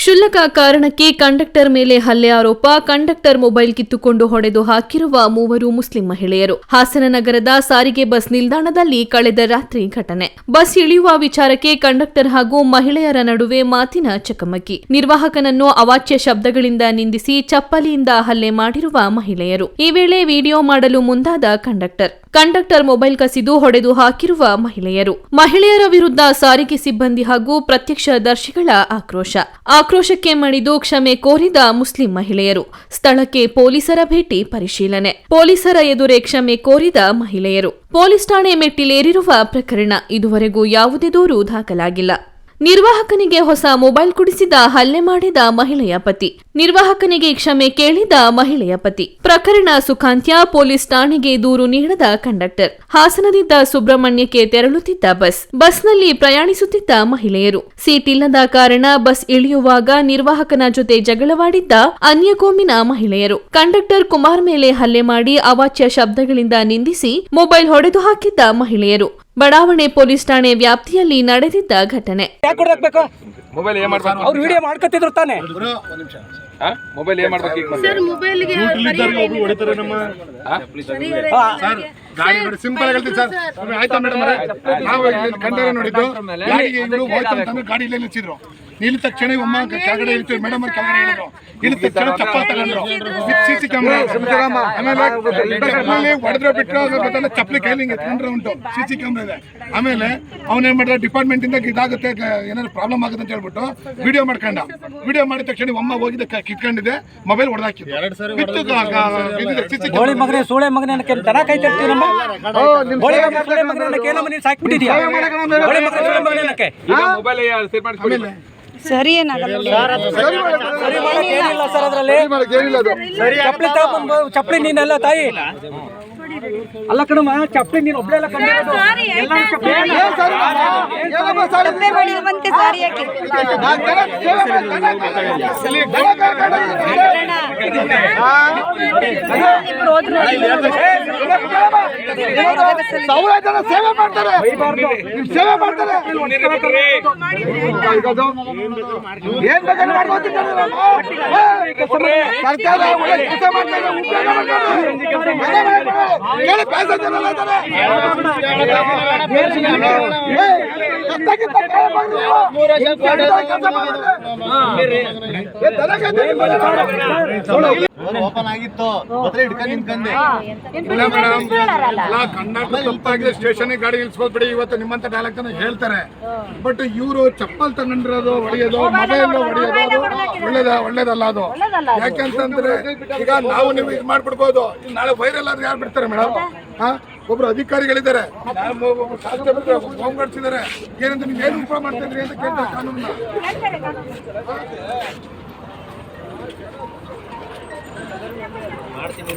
ಕ್ಷುಲ್ಲಕ ಕಾರಣಕ್ಕೆ ಕಂಡಕ್ಟರ್ ಮೇಲೆ ಹಲ್ಲೆ ಆರೋಪ, ಕಂಡಕ್ಟರ್ ಮೊಬೈಲ್ ಕಿತ್ತುಕೊಂಡು ಹೊಡೆದು ಹಾಕಿರುವ ಮೂವರು ಮುಸ್ಲಿಂ ಮಹಿಳೆಯರು. ಹಾಸನ ನಗರದ ಸಾರಿಗೆ ಬಸ್ ನಿಲ್ದಾಣದಲ್ಲಿ ಕಳೆದ ರಾತ್ರಿ ಘಟನೆ. ಬಸ್ ಇಳಿಯುವ ವಿಚಾರಕ್ಕೆ ಕಂಡಕ್ಟರ್ ಹಾಗೂ ಮಹಿಳೆಯರ ನಡುವೆ ಮಾತಿನ ಚಕಮಕಿ. ನಿರ್ವಾಹಕನನ್ನು ಅವಾಚ್ಯ ಶಬ್ದಗಳಿಂದ ನಿಂದಿಸಿ ಚಪ್ಪಲಿಯಿಂದ ಹಲ್ಲೆ ಮಾಡಿರುವ ಮಹಿಳೆಯರು. ಈ ವೇಳೆ ವಿಡಿಯೋ ಮಾಡಲು ಮುಂದಾದ ಕಂಡಕ್ಟರ್. ಕಂಡಕ್ಟರ್ ಮೊಬೈಲ್ ಕಸಿದು ಹೊಡೆದು ಹಾಕಿರುವ ಮಹಿಳೆಯರು. ಮಹಿಳೆಯರ ವಿರುದ್ಧ ಸಾರಿಗೆ ಸಿಬ್ಬಂದಿ ಹಾಗೂ ಪ್ರತ್ಯಕ್ಷದರ್ಶಿಗಳ ಆಕ್ರೋಶ. ಆಕ್ರೋಶಕ್ಕೆ ಮಣಿದು ಕ್ಷಮೆ ಕೋರಿದ ಮುಸ್ಲಿಂ ಮಹಿಳೆಯರು. ಸ್ಥಳಕ್ಕೆ ಪೊಲೀಸರ ಭೇಟಿ ಪರಿಶೀಲನೆ. ಪೊಲೀಸರ ಎದುರೇ ಕ್ಷಮೆ ಕೋರಿದ ಮಹಿಳೆಯರು. ಪೊಲೀಸ್ ಠಾಣೆ ಮೆಟ್ಟಿಲೇರಿರುವ ಪ್ರಕರಣ ಇದುವರೆಗೂ ಯಾವುದೇ ದೂರು ದಾಖಲಾಗಿಲ್ಲ. ನಿರ್ವಾಹಕನಿಗೆ ಹೊಸ ಮೊಬೈಲ್ ಕುಡಿಸಿದ, ಹಲ್ಲೆ ಮಾಡಿದ ಮಹಿಳೆಯ ಪತಿ. ನಿರ್ವಾಹಕನಿಗೆ ಕ್ಷಮೆ ಕೇಳಿದ ಮಹಿಳೆಯ ಪತಿ. ಪ್ರಕರಣ ಸುಖಾಂತ್ಯ ಪೊಲೀಸ್ ಠಾಣೆಗೆ ದೂರು ನೀಡದ ಕಂಡಕ್ಟರ್. ಹಾಸನದಿಂದ ಸುಬ್ರಹ್ಮಣ್ಯಕ್ಕೆ ತೆರಳುತ್ತಿದ್ದ ಬಸ್. ಬಸ್ನಲ್ಲಿ ಪ್ರಯಾಣಿಸುತ್ತಿದ್ದ ಮಹಿಳೆಯರು. ಸೀಟ್ ಇಲ್ಲದ ಕಾರಣ ಬಸ್ ಇಳಿಯುವಾಗ ನಿರ್ವಾಹಕನ ಜೊತೆ ಜಗಳವಾಡಿದ್ದ ಅನ್ಯಕೋಮಿನ ಮಹಿಳೆಯರು. ಕಂಡಕ್ಟರ್ ಕುಮಾರ್ ಮೇಲೆ ಹಲ್ಲೆ ಮಾಡಿ ಅವಾಚ್ಯ ಶಬ್ದಗಳಿಂದ ನಿಂದಿಸಿ ಮೊಬೈಲ್ ಹೊಡೆದು ಹಾಕಿದ್ದ ಮಹಿಳೆಯರು. ಬಡಾವಣೆ ಪೊಲೀಸ್ ಠಾಣೆ ವ್ಯಾಪ್ತಿಯಲ್ಲಿ ನಡೆದಿದ್ದ ಘಟನೆ. ಮೊಬೈಲ್ ಏನ್ ಮಾಡ್ಬೇಕು? ಅವ್ರು ವಿಡಿಯೋ ಮಾಡ್ಕೊತಿದ್ರು ತಾನೆ. ಹಾ? ಮೊಬೈಲ್ ಏನ್ ಮಾಡ್ಬೇಕು ಈಗ ಮತ್ತೆ? ಸಿಂಪಲ್ ಆಗಿ ಹೇಳ್ತೀನಿ ಸರ್. ಒಮ್ಮೆ ಆಯ್ತಾ ಮೇಡಮ್ ನಾವು ಇಲ್ಲಿ ಕಂಡರೆ ನೋಡಿದ್ದು ಗಾಡಿಗೆ ಇವರು ಹೋಯ್ತು ಅಂತಂದ್ರೆ ಗಾಡಿ ಇಲ್ಲೇ ನಿಲ್ಸಿದ್ರು. ನಿಲ್ಲಿದ ತಕ್ಷಣ ಒಮ್ಮ ಕೆಳಗಡೆ ಇಳ್ತೀವಿ ಮೇಡಮ್ ಅವ್ರು ಕೆಳಗಡೆ ಇಳಿದ್ರು ಇಳಿದ ತಕ್ಷಣ ಚಪ್ಪಲ್ ತಗೊಂಡ್ರು. ಸಿ ಸಿ ಕ್ಯಾಮ್ರಾ ಆಮೇಲೆ ಹೊಡೆದ್ರೆ ಬಿಟ್ಟರೆ ಅದ್ರ ಬದಲು ಚಪ್ಪಲಿ ಕೈಲಿ ಹಿಂಗೆ ಎತ್ಕೊಂಡ್ರೆ ಉಂಟು. ಸಿ ಸಿ ಕ್ಯಾಮ್ರಾ ಇದೆ. ಆಮೇಲೆ ಅವನೇನ್ ಮಾಡಿದ್ರೆ ಡಿಪಾರ್ಟ್ಮೆಂಟ್ ಇಂದ ಇದಾಗುತ್ತೆ ಏನಾದ್ರು ಪ್ರಾಬ್ಲಮ್ ಆಗುತ್ತೆ ಅಂತ ಹೇಳ್ಬಿಟ್ಟು ವಿಡಿಯೋ ಮಾಡ್ಕೊಂಡ. ವಿಡಿಯೋ ಮಾಡಿದ ತಕ್ಷಣ ಒಮ್ಮ ಹೋಗಿದ್ದ ಕಿಟ್ಕೊಂಡಿದೆ ಕಿತ್ಕೊಂಡಿದೆ ಮೊಬೈಲ್ ಸಿ ಗೋಳಿ ಮಗನೇ ಸೂಳೆ ಮಗನೇ ಅನ್ನಕ್ಕೆ ದನ ಕೈ ತರ್ತೀವಿ ನಮ್ಮ? ಗೋಳಿ ಮಗನೇ ಸೂಳೆ ಮಗನೇ ಅನ್ನಕ್ಕೆ ಏನಮ್ಮ ನೀನು ಸಾಕ್ಬಿಟ್ಟಿದ್ಯಾ? ಗೋಳಿ ಮಗನೇ ಸೂಳೆ ಮಗನೇ ಅನ್ನಕ್ಕೆ. ಈಗ ಮೊಬೈಲ್ ಸರಿ ಮಾಡ್ಸ್ಬಿಡಿ. ಸರಿ ಏನಾಗಲ್ಲ ಸರಿ ಸರ್ ಅದರಲ್ಲಿ ಚಪ್ಪಲಿ ಚಪ್ಪಲಿ ನೀನೆಲ್ಲ ತಾಯಿ ಅಲ್ಲ ಕಣಮ್ಮ ಚಪ್ಪಲಿ ನೀನು ಒಬ್ಳೆಲ್ಲ ಕಂಡಿರೋದು ಸಾವಿರ ಜನ ಸೇವೆ ಮಾಡ್ತಾರೆ. ಸೇವೆ ಮಾಡ್ತಾರೆ. ಏನ್ ಬೇಕಾದ್ರೆ ಮಾಡ್ಕೊತಿದ್ದಾರೆ ಸರ್ಕಾರ ಒಳ್ಳೆ ಕೆಲಸ ಮಾಡ್ತಾ ಉಪಯೋಗ ಮಾಡ್ತಾರೆ. ಕೇಳಿ passenger ಎಲ್ಲ ಇದ್ದಾರೆ. ಏ, ಓಪನ್ ಆಗಿತ್ತು. ಹಿಡ್ಕೊಂಡು ಇಲ್ಲ ಮೇಡಮ್ ಅಲ್ಲ ಕಂಡಕ್ಟರ್ ತಪ್ಪಾಗಿದೆ. ಸ್ಟೇಷನ್ ಗಾಡಿ ಇಳಿಸ್ಕೊಳ್ಬಿಡಿ ಇವತ್ತು ನಿಮ್ಮಂತ ಡೈಲಾಗ್ ತನ ಹೇಳ್ತಾರೆ. ಬಟ್ ಇವರು ಚಪ್ಪಲ್ ತಗೊಂಡಿರೋದು ಹೊಡೆಯೋದು ಮೊಬೈಲ್ ಹೊಡೆಯೋದು ಒಳ್ಳೇದ ಒಳ್ಳೇದಲ್ಲ ಅದು. ಯಾಕೆಂತಂದ್ರೆ ಈಗ ನಾವು ನೀವು ಇದು ಮಾಡ್ಬಿಡ್ಬೋದು. ನಾಳೆ ವೈರಲ್ ಆದ್ರೆ ಯಾರು ಬಿಡ್ತಾರೆ ಮೇಡಮ್ ಹಾ? ಒಬ್ರು ಅಧಿಕಾರಿಗಳಿದ್ದಾರೆ. ಹೋಮ್ ಗಾರ್ಡ್ಸ್ ಇದ್ದಾರೆ ಏನಂತ ನೀವು ಏನು ಉಪಯೋಗ ಮಾಡ್ತಾ ಇದ್ರಿ ಅಂತ ಕೇಳ್ತಾರೆ ಕಾನೂನನ್ನ. ಮಾಡ್ತೀನಿ